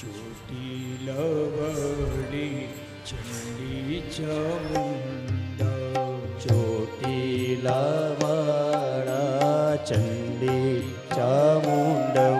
चोटी लवड़ी चंडी चामुंडा चोटी लवड़ा Chandi Chamunda.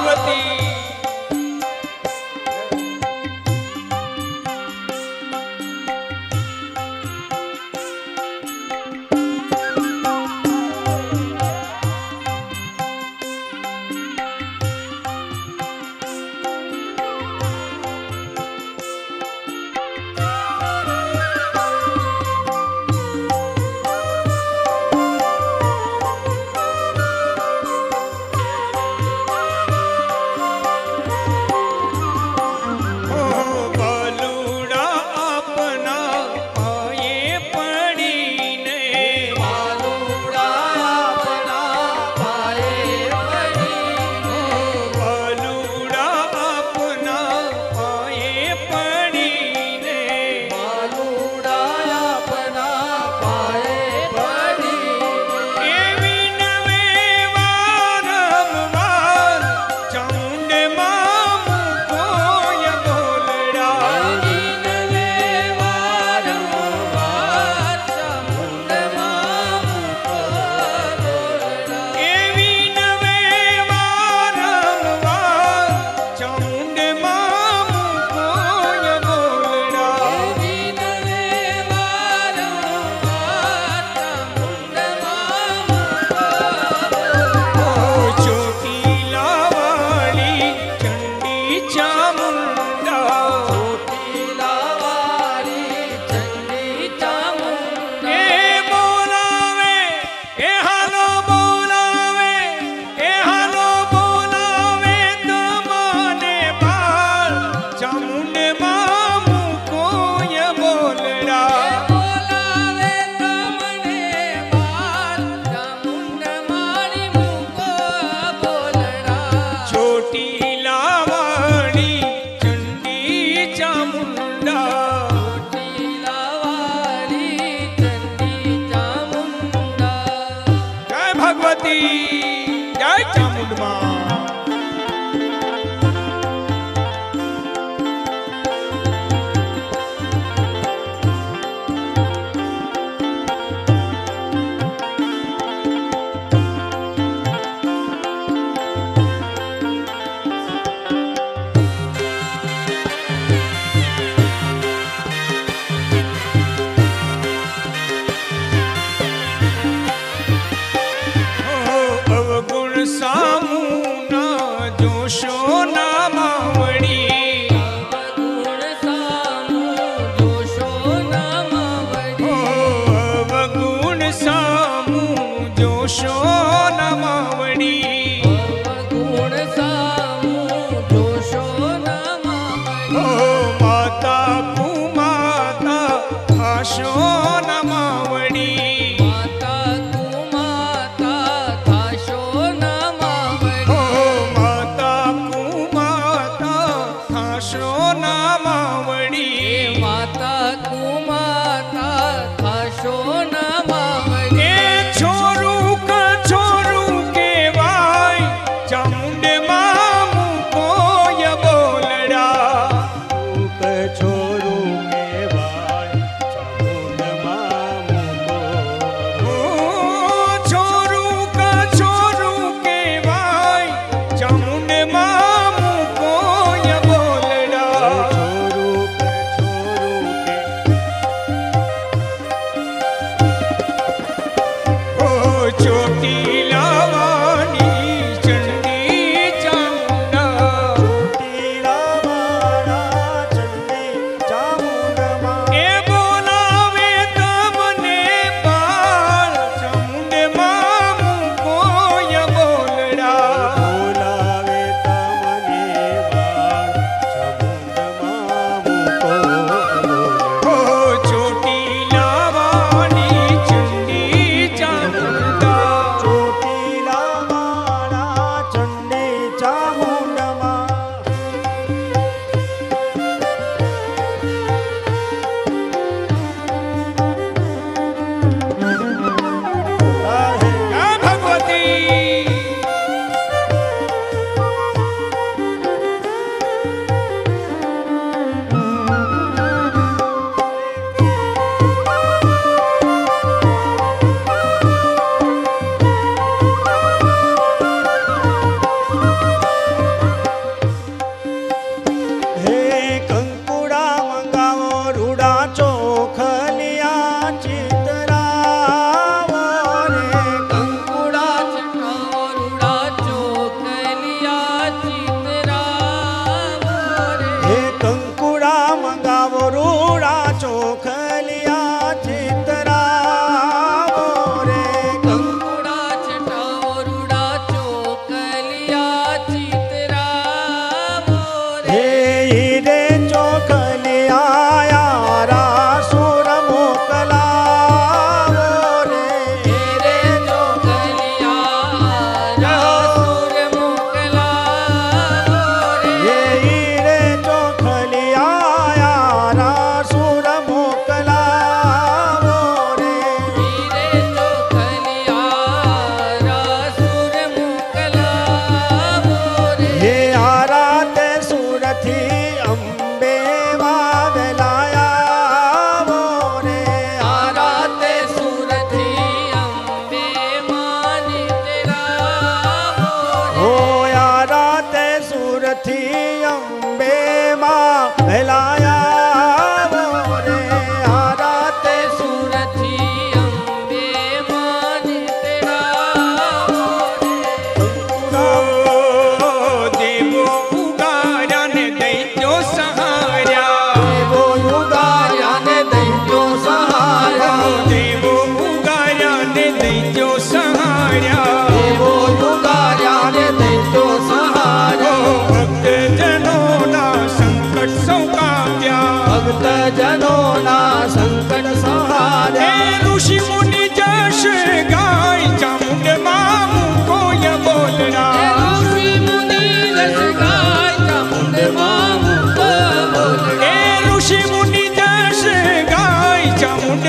Bhagwati No. show. ભક્ત જનો ના સંકટ સંહારે. ઋષિ મુનિ જશ ગાય ચામુંડ મામુ કોય બોલના ઋષિ મુનિ જશ ગાય ચામુંડ મામુ કોય બોલના ઋષિ મુનિ જશ ગાય ચામુંડ